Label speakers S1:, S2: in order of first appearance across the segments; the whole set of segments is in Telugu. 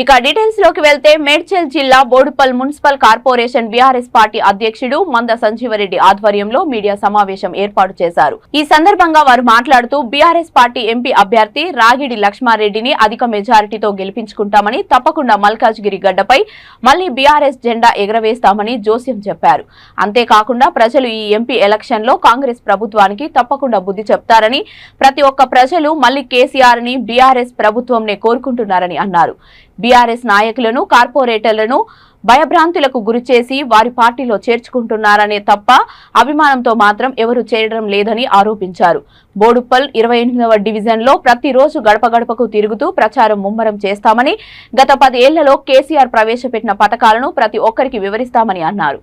S1: ఇక డీటెయిల్స్లోకి వెళ్తే మేడ్చల్ జిల్లా Boduppal municipal corporation BRS party అధ్యక్షుడు మంద సంజీవరెడ్డి ఆధ్వర్యంలో మీడియా సమావేశం ఏర్పాటు చేశారు. ఈ సందర్భంగా వారు మాట్లాడుతూ బీఆర్ఎస్ పార్టీ ఎంపీ అభ్యర్థి రాగిడి లక్ష్మారెడ్డిని అధిక మెజారిటీతో గెలిపించుకుంటామని తప్పకుండా మల్కాజ్గిరి గడ్డపై మళ్ళీ బీఆర్ఎస్ జెండా ఎగరవేస్తామని జోస్యం చెప్పారు. అంతేకాకుండా ప్రజలు ఈ ఎంపీ ఎలక్షన్లో కాంగ్రెస్ ప్రభుత్వానికి తప్పకుండా బుద్ధి చెప్తారని ప్రతి ఒక్క ప్రజలు మళ్ళీ కేసీఆర్ని బీఆర్ఎస్ ప్రభుత్వంనే కోరుకుంటున్నారని అన్నారు. బీఆర్ఎస్ నాయకులను కార్పొరేటర్లను భయభ్రాంతులకు గురిచేసి వారి పార్టీలో చేర్చుకుంటున్నారనే తప్ప అభిమానంతో మాత్రం ఎవరు చేయడం లేదని ఆరోపించారు. బోడుప్పల్ ఇరవై ఎనిమిదవ డివిజన్లో ప్రతిరోజు గడప గడపకు తిరుగుతూ ప్రచారం ముమ్మరం చేస్తామని గత పదేళ్ళలో కేసీఆర్ ప్రవేశపెట్టిన పథకాలను ప్రతి ఒక్కరికి వివరిస్తామని అన్నారు.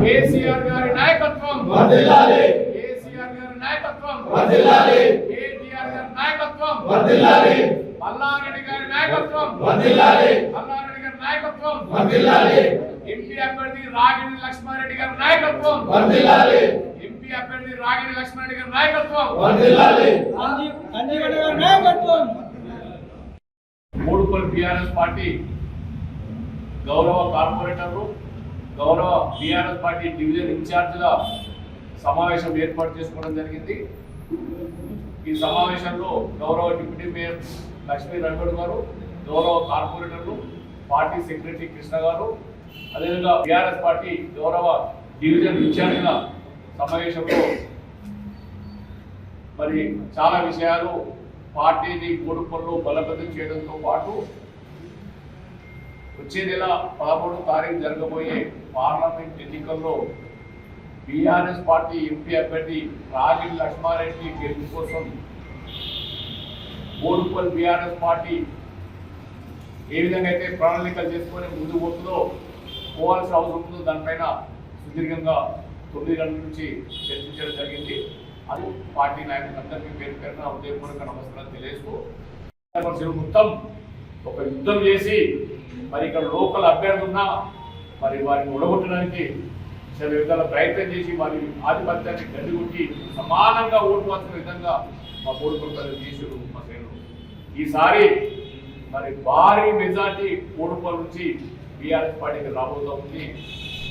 S2: కేసీఆర్ గారి నాయకత్వం.
S3: వర్ధిల్లాలి.
S2: కేసీఆర్ గారి నాయకత్వం.
S3: వర్ధిల్లాలి.
S2: కేటీఆర్ గారి నాయకత్వం.
S3: వర్ధిల్లాలి.
S2: మల్లారెడ్డి గారి నాయకత్వం.
S3: వర్ధిల్లాలి.
S2: మల్లారెడ్డి గారి నాయకత్వం.
S3: వర్ధిల్లాలి.
S2: ఎంపీ అభ్యర్థి రాగిడి లక్ష్మారెడ్డి గారి నాయకత్వం.
S3: వర్ధిల్లాలి.
S2: ఎంపీ అభ్యర్థి గారి నాయకత్వం.
S4: నాయకత్వం.
S2: మూడుపల్లి బీఆర్ఎస్ పార్టీ గౌరవ కార్పొరేటర్లు గౌరవ బీఆర్ఎస్ పార్టీ డివిజన్ ఇన్ఛార్జ్గా సమావేశం ఏర్పాటు చేసుకోవడం జరిగింది. ఈ సమావేశంలో గౌరవ డిప్యూటీ మేయర్ లక్ష్మీ రంగడు గారు గౌరవ కార్పొరేటర్లు పార్టీ సెక్రటరీ కృష్ణ గారు అదేవిధంగా బీఆర్ఎస్ పార్టీ గౌరవ డివిజన్ ఇన్ఛార్జ్ల సమావేశంలో మరి చాలా విషయాలు పార్టీని గూడుపల్లో బలపతం చేయడంతో పాటు వచ్చే నెల పదమూడు తారీఖు జరగబోయే పార్లమెంట్ ఎన్నికల్లో బీఆర్ఎస్ పార్టీ ఎంపీ అభ్యర్థి రాగిడి లక్ష్మారెడ్డి గెలుపు కోసం బోడుపల్ బీఆర్ఎస్ పార్టీ ఏ విధంగా అయితే ప్రణాళికలు చేసుకొని ముందు పోతుందో పోవాల్సిన అవసరం ఉందో దానిపైన సుదీర్ఘంగా తొమ్మిది గంటల నుంచి చర్చించడం జరిగింది. అది పార్టీ నాయకులందరికీ పేరు పేరున ఉదయపూర్వక నమస్కారాలు తెలియజేస్తూ మొత్తం ఒక యుద్ధం చేసి మరి ఇక్కడ లోకల్ అభ్యర్థి ఉన్నా మరి వారిని ఉడగొట్టడానికి చాలా విధాల ప్రయత్నం చేసి వారి ఆధిపత్యాన్ని గడ్డిగొట్టి సమానంగా ఓటు వచ్చిన విధంగా మా కోడుకొంటారు చేశారు మా శ్రేణులు ఈసారి మరి భారీ మెజార్టీ కోడుకొల నుంచి బీఆర్ఎస్ పార్టీకి రాబోతా ఉంది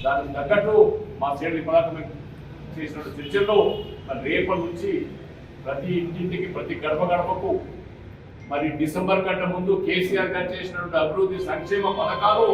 S2: దానికి తగ్గట్టు మా శ్రేణులు ఇప్పటిదాకా చేసిన చర్చల్లో మరి రేపటి నుంచి ప్రతి ఇంటింటికి ప్రతి గడప గడపకు మరి డిసెంబర్ కంటే ముందు కేసీఆర్ గారు చేసినటువంటి అభివృద్ధి సంక్షేమ పథకాలు